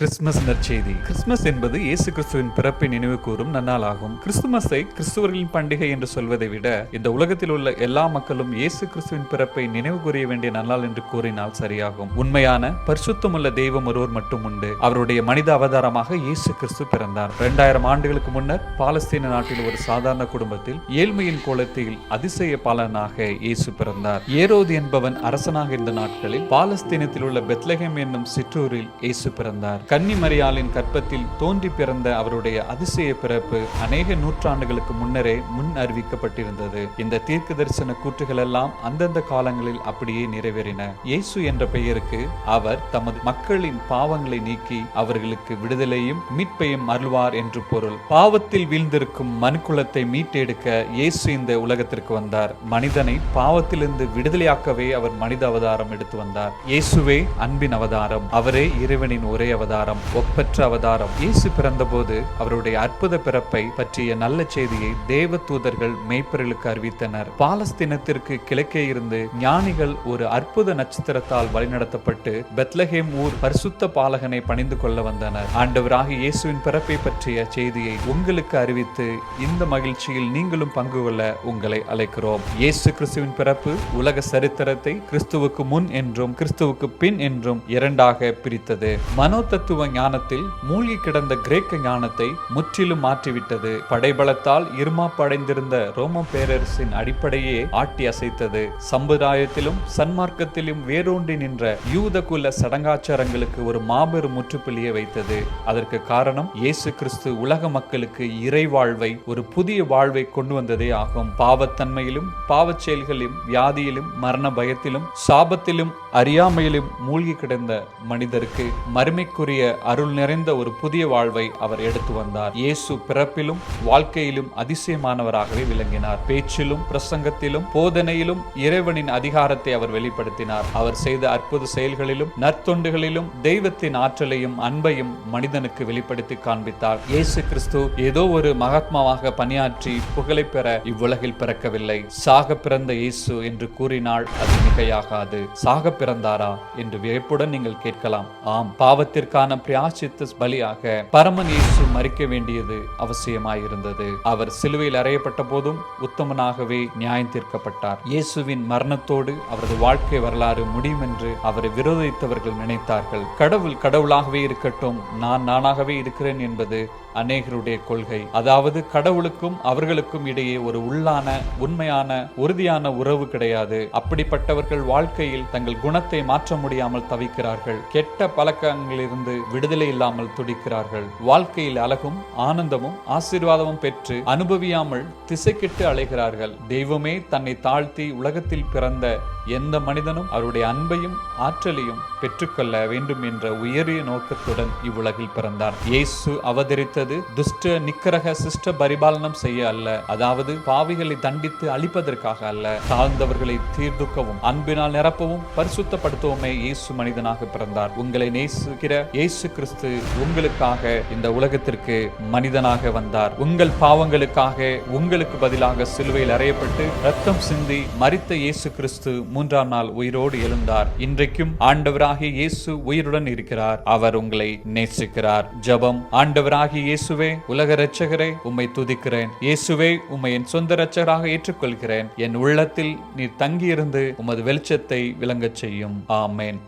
Christmas நற்செய்தி. Christmas என்பது இயேசு கிறிஸ்துவின் பிறப்பை நினைவு கூறும் நன்னாளாகும். கிறிஸ்துமஸை கிறிஸ்துவர்களின் பண்டிகை என்று சொல்வதை விட இந்த உலகத்தில் உள்ள எல்லா மக்களும் இயேசு கிறிஸ்துவின் பிறப்பை நினைவு கூறிய வேண்டிய நன்னாள் என்று கூறினால் சரியாகும். உண்மையான பரிசுத்தமுள்ள தெய்வம் ஒருவர் மட்டும் உண்டு. அவருடைய மனித அவதாரமாக இயேசு கிறிஸ்து பிறந்தார். இரண்டாயிரம் ஆண்டுகளுக்கு முன்னர் பாலஸ்தீன நாட்டில் ஒரு சாதாரண குடும்பத்தில் ஏழ்மையின் கோலத்தில் அதிசய பாலனாக இயேசு பிறந்தார். ஏரோது என்பவன் அரசனாக இருந்த நாட்களில் பாலஸ்தீனத்தில் உள்ள பெத்லஹேம் என்னும் சிற்றூரில் இயேசு பிறந்தார். கன்னிமரியாளின் கற்பத்தில் தோன்றி பிறந்த அவருடைய அதிசய பிறப்பு அநேக நூற்றாண்டுகளுக்கு முன்னரே முன் அறிவிக்கப்பட்டிருந்தது. இந்த தீர்க்க தரிசன கூற்றுகள் எல்லாம் அந்தந்த காலங்களில் அப்படியே நிறைவேறின. இயேசு என்ற பெயருக்கு அவர் தமது மக்களின் பாவங்களை நீக்கி அவர்களுக்கு விடுதலையும் மீட்பையும் அருள்வார் என்று பொருள். பாவத்தில் வீழ்ந்திருக்கும் மனுக்குலத்தை மீட்டெடுக்க இயேசு இந்த உலகத்திற்கு வந்தார். மனிதனை பாவத்திலிருந்து விடுதலையாக்கவே அவர் மனித அவதாரம் எடுத்து வந்தார். இயேசுவே அன்பின் அவதாரம். அவரே இறைவனின் ஒரே அவதாரம். ஒப்பற்ற அவதாரம். இயேசு பிறந்தபோது அவருடைய அற்புத பிறப்பை பற்றிய நல்ல செய்தியை தேவ தூதர்கள் மேய்ப்பர்களுக்கு அறிவித்தனர். பாலஸ்தீனத்திற்கு கிழக்கே இருந்து ஞானிகள் ஒரு அற்புத நட்சத்திரத்தால் வழிநடத்தப்பட்டு பெத்லஹேம் ஊர் பரிசுத்த பாலகனை பணிந்து கொள்ள வந்தனர். ஆண்டவராக இயேசுவின் பிறப்பை பற்றிய செய்தியை உங்களுக்கு அறிவித்து இந்த மகிழ்ச்சியில் நீங்களும் பங்கு கொள்ள உங்களை அழைக்கிறோம். இயேசு கிறிஸ்துவின் பிறப்பு உலக சரித்திரத்தை கிறிஸ்துவுக்கு முன் என்றும் கிறிஸ்துவுக்கு பின் என்றும் இரண்டாக பிரித்தது. மனோ தத்துவ ஞானத்தில் மூழ்கி கிடந்த கிரேக்க ஞானத்தை முற்றிலும் மாற்றிவிட்டது. படைபலத்தால் இருமாப்படைந்திருந்த ரோம பேரரசின் அடிப்படையே ஆட்டி அசைத்தது. சம்பிரதாயத்திலும் சன்மார்க்கத்திலும் வேரூன்றி நின்ற யூத குல சடங்காச்சாரங்களுக்கு ஒரு மாபெரும் முற்றுப்புள்ளியை வைத்தது. அதற்கு காரணம் இயேசு கிறிஸ்து உலக மக்களுக்கு இறை வாழ்வை ஒரு புதிய வாழ்வை கொண்டு வந்ததே ஆகும். பாவத்தன்மையிலும் பாவச் செயல்களிலும் வியாதியிலும் மரண பயத்திலும் சாபத்திலும் அறியாமையிலும் மூழ்கி கிடந்த மனிதருக்கு மறுமைக்குரிய அருள் நிறைந்த ஒரு புதிய வாழ்வை அவர் எடுத்து வந்தார். இயேசு பிறப்பிலும் வாழ்க்கையிலும் அதிசயமானவராகவே விளங்கினார். பேச்சிலும் பிரசங்கத்திலும் போதனையிலும் இறைவனின் அதிகாரத்தை அவர் வெளிப்படுத்தினார். அவர் செய்த அற்புத செயல்களிலும் நற்தொண்டுகளிலும் தெய்வத்தின் ஆற்றலையும் அன்பையும் மனிதனுக்கு வெளிப்படுத்தி காண்பித்தார். இயேசு கிறிஸ்து ஏதோ ஒரு மகாத்மாவாக பணியாற்றி புகழை பெற இவ்வுலகில் பிறக்கவில்லை. சாக பிறந்த இயேசு என்று கூறினால் அது மிகையாகாது. சாக பிறந்தாரா என்று வியப்புடன் நீங்கள் கேட்கலாம். ஆம் பாவத்திற்கான பிராச்சித்த பலியாக பரமன் இயேசு மறிக்க வேண்டியது அவசியமாயிருந்தது. அவர் சிலுவையில் அறையப்பட்ட போதும் உத்தமனாகவே நியாயம் தீர்க்கப்பட்டார். இயேசுவின் மரணத்தோடு அவரது வாழ்க்கை வரலாறு முடியும் என்று அவரை விரோதித்தவர்கள் நினைத்தார்கள். கடவுள் கடவுளாகவே இருக்கட்டும் நான் நானாகவே இருக்கிறேன் என்பது அநேகருடைய கொள்கை. அதாவது கடவுளுக்கும் அவர்களுக்கும் இடையே ஒரு உள்ளான உண்மையான உறுதியான உறவு கிடையாது. அப்படிப்பட்டவர்கள் வாழ்க்கையில் தங்கள் குணத்தை மாற்ற முடியாமல் தவிக்கிறார்கள். கெட்ட பழக்கங்களிலிருந்து விடுதலை இல்லாமல் துடிக்கிறார்கள். வாழ்க்கையில் அழகும் ஆனந்தமும் ஆசீர்வாதமும் பெற்று அனுபவியாமல் திசைக்கிட்டு அலைகிறார்கள். தெய்வமே தன்னை தாழ்த்தி உலகத்தில் பிறந்த எந்த மனிதனும் அவருடைய அன்பையும் ஆற்றலையும் பெற்றுக்கொள்ள வேண்டும் என்ற உயரிய நோக்கத்துடன் இவ்வுலகில் பிறந்தார். இயேசு அவதரித்தது துஷ்ட நிக்கரக சிஷ்ட பரிபாலனம் செய்ய அல்ல. அதாவது பாவிகளை தண்டித்து அழிப்பதற்காக அல்ல. தாழ்ந்தவர்களை தீர்த்துக்கவும் அன்பினால் நிரப்பவும் பரிசுத்தப்படுத்தவுமே இயேசு மனிதனாக பிறந்தார். உங்களை நேசிக்கிற இயேசு கிறிஸ்து உங்களுக்காக இந்த உலகத்திற்கு மனிதனாக வந்தார். உங்கள் பாவங்களுக்காக உங்களுக்கு பதிலாக சிலுவையில் அறையப்பட்டு ரத்தம் சிந்தி மறித்த இயேசு கிறிஸ்து மூன்றாம் நாள் உயிரோடு எழுந்தார். இன்றைக்கும் ஆண்டவராகிய இயேசு உயிருடன் இருக்கிறார். அவர் உங்களை நேசிக்கிறார். ஜெபம். ஆண்டவராகிய இயேசுவே உலக இரட்சகரே உம்மை துதிக்கிறேன். இயேசுவே உம்மை என் சொந்த இரட்சகராக ஏற்றுக்கொள்கிறேன். என் உள்ளத்தில் நீர் தங்கியிருந்து உமது வெளிச்சத்தை விளங்கச் செய்யும். ஆமேன்.